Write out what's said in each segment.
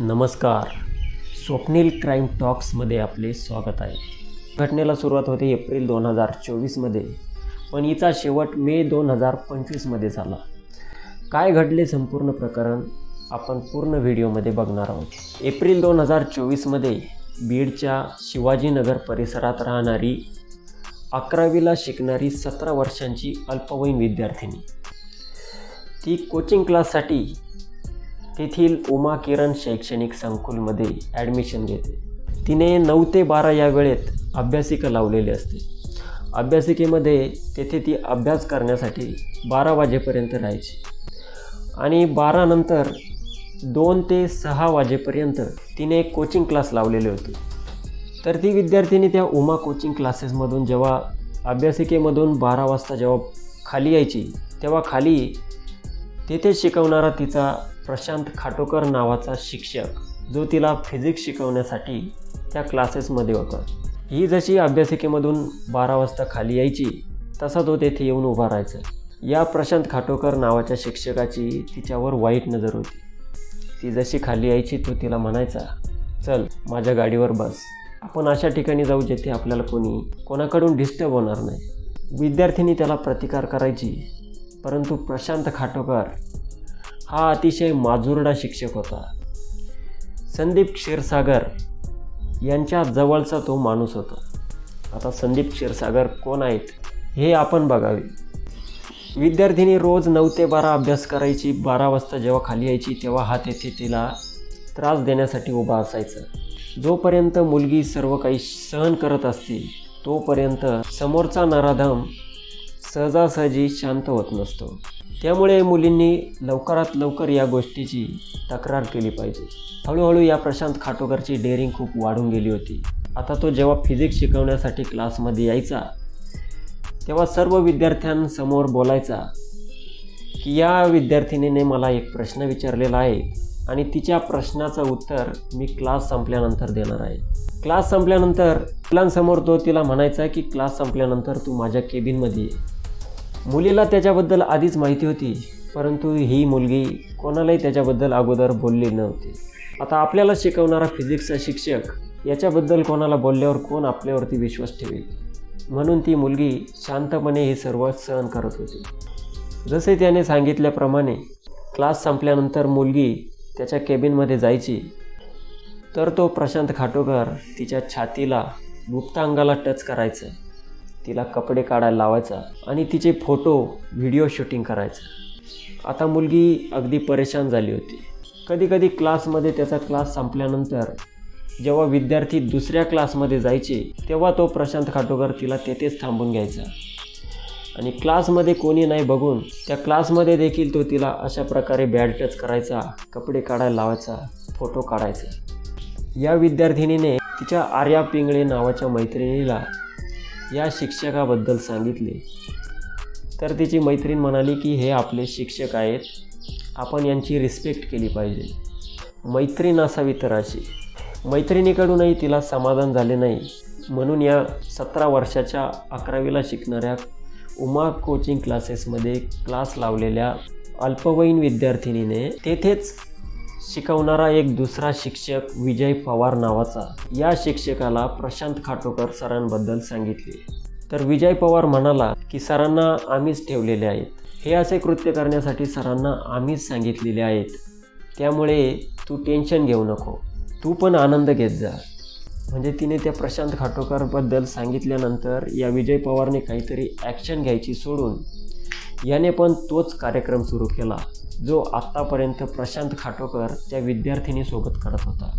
नमस्कार. स्वप्नील क्राईम टॉक्समध्ये आपले स्वागत आहे. घटनेला सुरुवात होते एप्रिल दोन हजार चोवीसमध्ये पण हिचा शेवट मे दोन हजार पंचवीसमध्ये झाला. काय घडले संपूर्ण प्रकरण आपण पूर्ण व्हिडिओमध्ये बघणार आहोत. एप्रिल दोन हजार चोवीसमध्ये बीडच्या शिवाजीनगर परिसरात राहणारी अकरावीला शिकणारी सतरा वर्षांची अल्पवयीन विद्यार्थिनी. ती कोचिंग क्लाससाठी तेथील उमा किरण शैक्षणिक संकुलमध्ये ॲडमिशन घेते. तिने नऊ ते बारा या वेळेत अभ्यासिका लावलेली असते. अभ्यासिकेमध्ये तेथे ती अभ्यास करण्यासाठी बारा वाजेपर्यंत राहायची. आणि बारानंतर दोन ते सहा वाजेपर्यंत तिने एक कोचिंग क्लास लावलेले होते. तर ती विद्यार्थिनी त्या उमा कोचिंग क्लासेसमधून जेव्हा अभ्यासिकेमधून बारा वाजता जेव्हा खाली यायची तेव्हा खाली तेथे शिकवणारा तिचा प्रशांत खाटोकर नावाचा शिक्षक जो तिला फिजिक्स शिकवण्यासाठी त्या क्लासेसमध्ये होता. ही जशी अभ्यासिकेमधून बारा वाजता खाली यायची तसा तो तेथे येऊन उभा राहायचा. या प्रशांत खाटोकर नावाच्या शिक्षकाची तिच्यावर वाईट नजर होती. ती जशी खाली यायची तो तिला म्हणायचा चल माझ्या गाडीवर बस. आपण अशा ठिकाणी जाऊ जेथे आपल्याला कोणी कोणाकडून डिस्टर्ब होणार नाही. विद्यार्थिनी त्याला प्रतिकार करायची परंतु प्रशांत खाटोकर हा अतिशय माजुरडा शिक्षक होता. संदीप क्षीरसागर यांच्या जवळचा तो माणूस होता. आता संदीप क्षीरसागर कोण आहेत हे आपण बघावे. विद्यार्थिनी रोज नऊ ते बारा अभ्यास करायची बारा वाजता जेव्हा खाली यायची तेव्हा हा तेथे तिला त्रास देण्यासाठी उभा असायचा. जोपर्यंत मुलगी सर्व काही सहन करत असते तोपर्यंत समोरचा नराधम सहजासहजी शांत होत नसतो. त्यामुळे मुलींनी लवकरात लवकर या गोष्टीची तक्रार केली पाहिजे. हळूहळू या प्रशांत खाटोकरची डेअरिंग खूप वाढून गेली होती. आता तो जेव्हा फिजिक्स शिकवण्यासाठी क्लासमध्ये यायचा तेव्हा सर्व विद्यार्थ्यांसमोर बोलायचा की या विद्यार्थिनीने मला एक प्रश्न विचारलेला आहे आणि तिच्या प्रश्नाचं उत्तर मी क्लास संपल्यानंतर देणार आहे. क्लास संपल्यानंतर मुलांसमोर तो तिला म्हणायचा की क्लास संपल्यानंतर तू माझ्या केबिनमध्ये ये. मुलीला त्याच्याबद्दल आधीच माहिती होती परंतु ही मुलगी कोणालाही त्याच्याबद्दल अगोदर बोलली नव्हती. आता आपल्याला शिकवणारा फिजिक्सचा शिक्षक याच्याबद्दल कोणाला बोलल्यावर कोण आपल्यावरती विश्वास ठेवेल? म्हणून ती मुलगी शांतपणे हे सर्व सहन करत होती. जसे त्याने सांगितल्याप्रमाणे क्लास संपल्यानंतर मुलगी त्याच्या केबिनमध्ये जायची तर तो प्रशांत खाटोकर तिच्या छातीला गुप्तांगाला टच करायचं. तिला कपडे काढायला लावायचा आणि तिचे फोटो व्हिडिओ शूटिंग करायचं. आता मुलगी अगदी परेशान झाली होती. कधीकधी क्लासमध्ये त्याचा क्लास संपल्यानंतर जेव्हा विद्यार्थी दुसऱ्या क्लासमध्ये जायचे तेव्हा तो प्रशांत खाटोकर तिला तेथेच थांबून घ्यायचा. आणि क्लासमध्ये कोणी नाही बघून त्या क्लासमध्ये देखील तो तिला अशा प्रकारे बॅड टच करायचा कपडे काढायला लावायचा फोटो काढायचा. या विद्यार्थिनीने तिच्या आर्या पिंगळे नावाच्या मैत्रिणीला या शिक्षकाबद्दल सांगितले. तर तिची मैत्रीण म्हणाली की हे आपले शिक्षक आहेत. आपण यांची रिस्पेक्ट केली पाहिजे. मैत्रीण असावी तर अशी. मैत्रिणीकडूनही तिला समाधान झाले नाही. म्हणून या सतरा वर्षाच्या अकरावीला शिकणाऱ्या उमा कोचिंग क्लासेसमध्ये क्लास लावलेल्या अल्पवयीन विद्यार्थिनीने तेथेच शिकवणारा एक दुसरा शिक्षक विजय पवार नावाचा. या शिक्षकाला प्रशांत खाटोकर सरांबद्दल सांगितले. तर विजय पवार म्हणाला की सरांना आम्हीच ठेवलेले आहेत. हे असे कृत्य करण्यासाठी सरांना आम्हीच सांगितलेले आहेत. त्यामुळे तू टेन्शन घेऊ नको. तू पण आनंद घेत जा. म्हणजे तिने त्या प्रशांत खाटोकरबद्दल सांगितल्यानंतर या विजय पवारने काहीतरी ॲक्शन घ्यायची सोडून याने पण तोच कार्यक्रम सुरू केला जो आत्तापर्यंत प्रशांत खाटोकर त्या विद्यार्थिनीसोबत करत होता.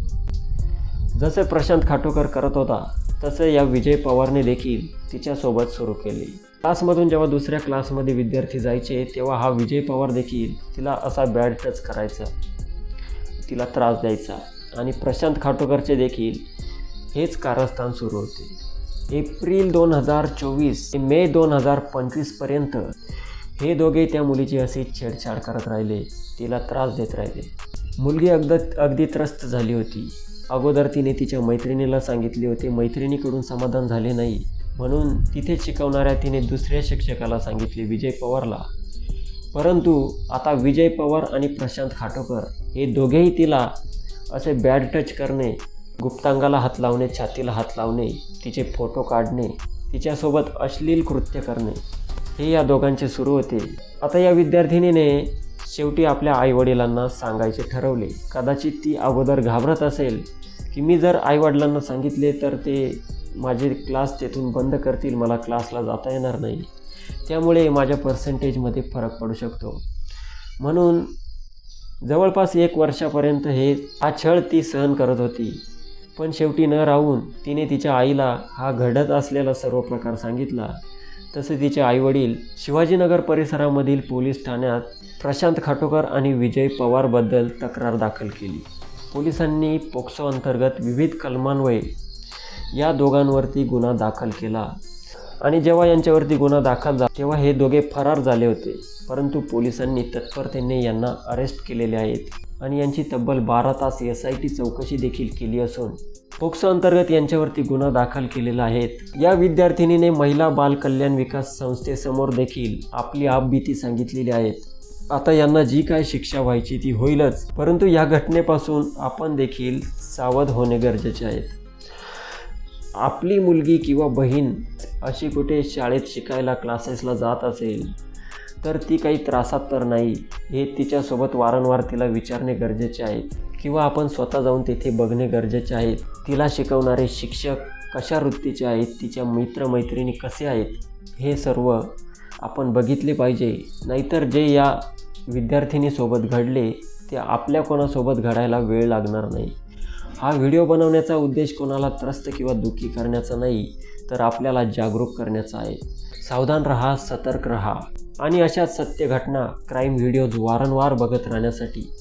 जसं प्रशांत खाटोकर करत होता तसे या विजय पवारने देखील तिच्यासोबत सुरू केली. क्लासमधून जेव्हा दुसऱ्या क्लासमध्ये विद्यार्थी जायचे तेव्हा हा विजय पवार देखील तिला असा बॅड टच करायचा. तिला त्रास द्यायचा. आणि प्रशांत खाटोकरचे देखील हेच कारस्थान सुरू होते. एप्रिल दोन हजार चोवीस ते मे दोन हजार पंचवीसपर्यंत हे दोघे त्या मुलीची अशी छेडछाड करत राहिले. तिला त्रास देत राहिले. मुलगी अगद अगदी त्रस्त झाली होती. अगोदर तिने तिच्या मैत्रिणीला सांगितले होते मैत्रिणीकडून समाधान झाले नाही. म्हणून तिथे शिकवणाऱ्या तिने दुसऱ्या शिक्षकाला सांगितले विजय पवारला. परंतु आता विजय पवार आणि प्रशांत खाटोकर हे दोघेही तिला असे बॅड टच करणे गुप्तांगाला हात लावणे छातीला हात लावणे तिचे फोटो काढणे तिच्यासोबत अश्लील कृत्य करणे हे या दोघांचे सुरू होते. आता या विद्यार्थिनीने शेवटी आपल्या आईवडिलांना सांगायचे ठरवले. कदाचित ती अगोदर घाबरत असेल की मी जर आईवडिलांना सांगितले तर ते माझे क्लास तेथून बंद करतील मला क्लासला जाता येणार नाही. त्यामुळे माझ्या पर्सेंटेजमध्ये फरक पडू शकतो. म्हणून जवळपास एक वर्षापर्यंत हे हा छळ ती सहन करत होती. पण शेवटी न राहून तिने तिच्या आईला हा घडत असलेला सर्व प्रकार सांगितला. तसे तिचे आईवडील शिवाजीनगर परिसरामधील पोलीस ठाण्यात प्रशांत खाटोकर आणि विजय पवारबद्दल तक्रार दाखल केली. पोलिसांनी पोक्सो अंतर्गत विविध कलमान्वये या दोघांवरती गुन्हा दाखल केला आणि जेव्हा यांच्यावरती गुन्हा दाखल झाला तेव्हा हे दोघे फरार झाले होते. परंतु पोलिसांनी तत्परतेने यांना अरेस्ट केलेले आहेत. आणि यांची तब्बल बारा तास एस आय टी चौकशी देखील केली असून पोक्सो अंतर्गत यांच्यावरती गुन्हा दाखल केलेला आहे. या विद्यार्थिनीने महिला बाल कल्याण विकास संस्थेसमोर देखील आपली आपबीती सांगितलेली आहेत आता यांना जी काय शिक्षा व्हायची ती होईलच परंतु या घटनेपासून आपण देखील सावध होणे गरजेचे आहे. आपली मुलगी किंवा बहीण अशी कुठे शाळेत शिकायला क्लासेसला जात असेल तर ती काही त्रासात तर नाही. हे तिच्यासोबत वारंवार तिला विचारणे गरजेचे आहे किंवा आपण स्वतः जाऊन तेथे बघणे गरजेचे आहे तिला शिकवणारे शिक्षक कशा वृत्तीचे आहेत? तिच्या मित्रमैत्रिणी कसे आहेत? हे सर्व आपण बघितले पाहिजे. नाहीतर जे या विद्यार्थिनीसोबत घडले ते आपल्या कोणासोबत घडायला वेळ लागणार नाही. हा व्हिडिओ बनवण्याचा उद्देश कोणाला त्रस्त किंवा दुःखी करण्याचा नाही तर आपल्याला जागरूक करण्याचा आहे. सावधान रहा सतर्क रहा. आणि अशा सत्य घटना क्राईम व्हिडिओज वारंवार बघत राहण्यासाठी.